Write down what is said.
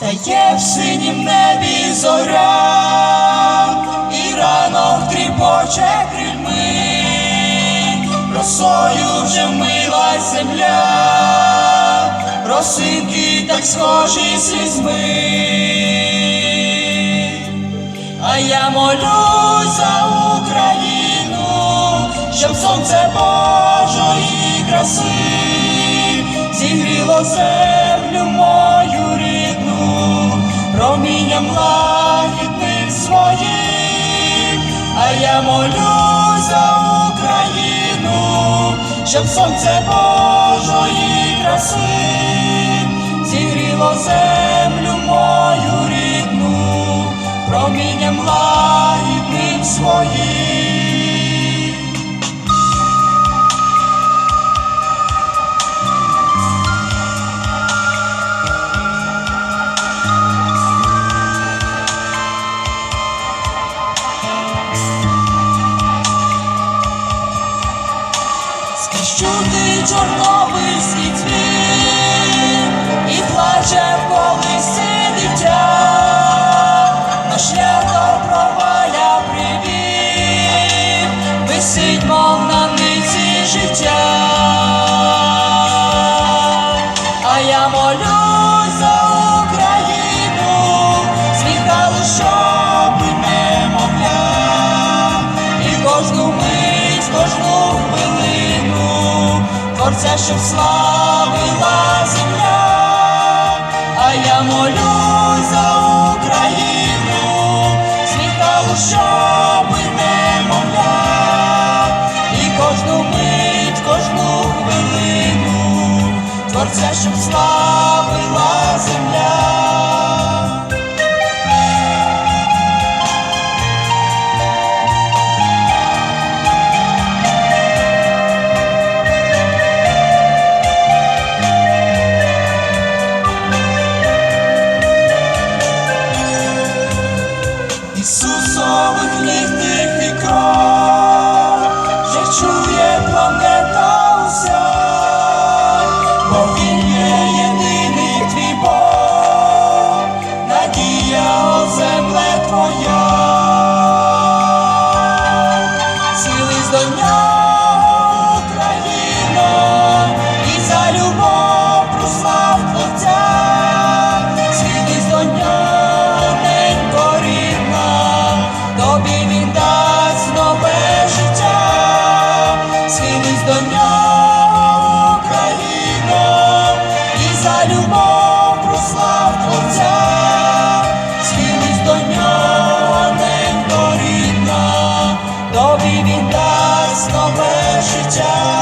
Стає в синім небі зоря, і ранок тріпоче крильми, росою вже вмилась земля, росинки так схожі слізьми, а я молюсь за Україну, щоб сонце Божої краси зігріло землю мою промінням лагідним своїм, а я молю за Україну, щоб сонце Божої краси зігріло землю Скіщути чорнобильський цвіт і плаче в колисі дитя, на шлях проваля привів, висить, мов на ниці життя, а я молюсь за Україну, сміхали, щоб немовля, і кожну мить, кожну творця, щоб славила земля, а я молю за Україну, сміхали, щоб немовля, і кожну мить, кожну хвилину, творця, щоб славила земля. California. Jaja.